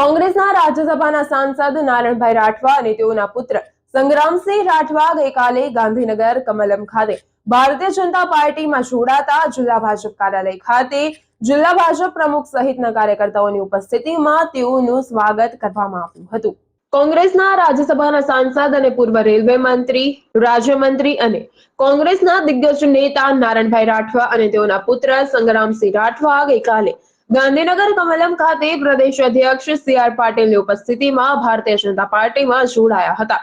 કોંગ્રેસના રાજ્યસભાના સાંસદ નારણભાઈ રાઠવા અને તેઓના પુત્ર સંગ્રામસિંહ રાઠવા ગઈકાલે ગાંધીનગર કમલમ ખાતે ભારતીય જનતા પાર્ટીમાં જોડાતા જિલ્લા ભાજપ કાર્યાલય ખાતે જિલ્લા ભાજપ પ્રમુખ સહિતના કાર્યકર્તાઓની ઉપસ્થિતિમાં તેઓનું સ્વાગત કરવામાં આવ્યું હતું. કોંગ્રેસના રાજ્યસભાના સાંસદ અને પૂર્વ રેલવે મંત્રી, રાજ્યમંત્રી અને કોંગ્રેસના દિગ્ગજ નેતા નારણભાઈ રાઠવા અને તેઓના પુત્ર સંગ્રામસિંહ રાઠવા ગઈકાલે ગાંધીનગર કમલમ ખાતે પ્રદેશ અધ્યક્ષ સી આર પાટીલની ઉપસ્થિતિમાં ભારતીય જનતા પાર્ટીમાં જોડાયા હતા.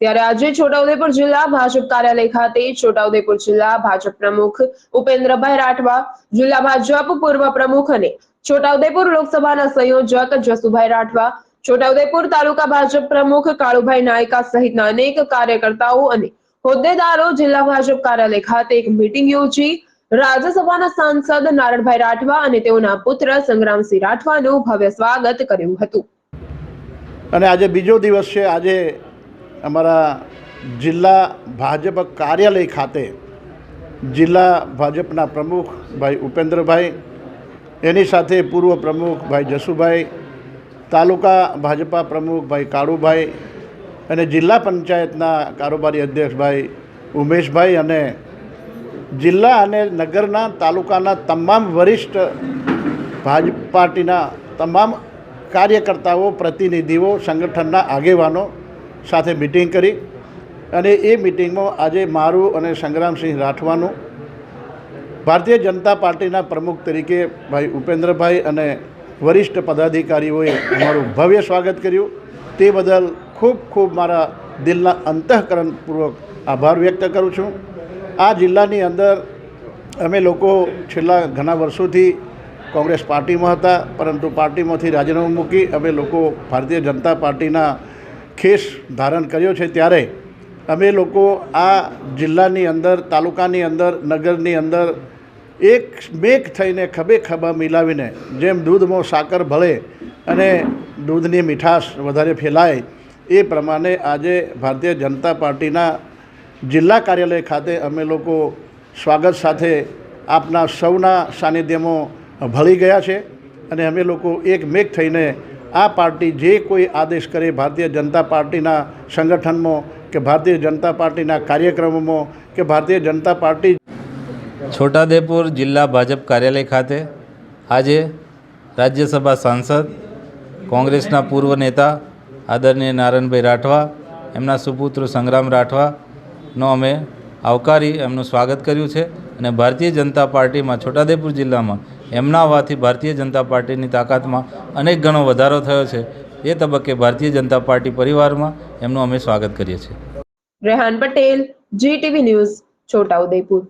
ત્યારે આજે છોટાઉદેપુર જિલ્લા ભાજપ કાર્યાલય ખાતે છોટાઉદેપુર જિલ્લા ભાજપ પ્રમુખ ઉપેન્દ્રભાઈ રાઠવા, જિલ્લા ભાજપ પૂર્વ પ્રમુખ અને છોટાઉદેપુર લોકસભાના સંયોજક જસુભાઈ રાઠવા, છોટાઉદેપુર તાલુકા ભાજપ પ્રમુખ કાળુભાઈ નાયકા સહિતના અનેક કાર્યકર્તાઓ અને હોદ્દેદારો જિલ્લા ભાજપ કાર્યાલય ખાતે એક મીટિંગ યોજી રાજ્યસભાના સાંસદ નારણભાઈ રાઠવા અને તેઓના પુત્ર સંગ્રામસિંહ રાઠવાનું ભવ્ય સ્વાગત કર્યું હતું. અને આજે બીજો દિવસ છે. આજે અમારા જિલ્લા ભાજપ કાર્યાલય ખાતે જિલ્લા ભાજપના પ્રમુખ ભાઈ ઉપેન્દ્રભાઈ, એની સાથે પૂર્વ પ્રમુખ ભાઈ જસુભાઈ, તાલુકા ભાજપા પ્રમુખ ભાઈ કાળુભાઈ અને જિલ્લા પંચાયતના કારોબારી અધ્યક્ષ ભાઈ ઉમેશભાઈ અને જિલ્લા અને નગરના તાલુકાના તમામ વરિષ્ઠ ભાજપ પાર્ટીના તમામ કાર્યકર્તાઓ, પ્રતિનિધિઓ, સંગઠનના આગેવાનો સાથે મિટિંગ કરી અને એ મિટિંગમાં આજે મારું અને સંગ્રામસિંહ રાઠવાનું, ભારતીય જનતા પાર્ટીના પ્રમુખ તરીકે ભાઈ ઉપેન્દ્રભાઈ અને વરિષ્ઠ પદાધિકારીઓએ અમારું ભવ્ય સ્વાગત કર્યું. તે બદલ ખૂબ ખૂબ મારા દિલના અંતઃકરણપૂર્વક આભાર વ્યક્ત કરું છું. આ જિલ્લાની અંદર અમે લોકો છેલ્લા ઘણા વર્ષોથી કોંગ્રેસ પાર્ટીમાં હતા, પરંતુ પાર્ટીમાંથી રાજીનામું મૂકી અમે લોકો ભારતીય જનતા પાર્ટીના ખેસ ધારણ કર્યો છે. ત્યારે અમે લોકો આ જિલ્લાની અંદર, તાલુકાની અંદર, નગરની અંદર એક મેક થઈને ખભે ખભા મિલાવીને જેમ દૂધમાં સાકર ભળે અને દૂધની મીઠાશ વધારે ફેલાય એ પ્રમાણે આજે ભારતીય જનતા પાર્ટીના જિલ્લા કાર્યાલય ખાતે અમે લોકો સ્વાગત સાથે આપના સૌના સાનિધ્યમાં ભળી ગયા છે અને અમે લોકો એક મેક થઈને આ પાર્ટી જે કોઈ આદેશ કરે ભારતીય જનતા પાર્ટીના સંગઠનમાં કે ભારતીય જનતા પાર્ટીના કાર્યક્રમોમાં કે ભારતીય જનતા પાર્ટી છોટાદેપુર જિલ્લા ભાજપ કાર્યાલય ખાતે આજે રાજ્યસભા સાંસદ, કોંગ્રેસના પૂર્વ નેતા આદરણીય નારાયણભાઈ રાઠવા, એમના સુપુત્ર સંગ્રામ રાઠવાનો અમે આવકારી એમનું સ્વાગત કર્યું છે અને ભારતીય જનતા પાર્ટીમાં છોટાઉદેપુર જિલ્લામાં એમના હોવાથી ભારતીય જનતા પાર્ટીની તાકાતમાં અનેક ગણો વધારો થયો છે. એ તબક્કે ભારતીય જનતા પાર્ટી પરિવારમાં એમનું અમે સ્વાગત કરીએ છીએ. Rehan Patel GTV news, Chhotaudepur.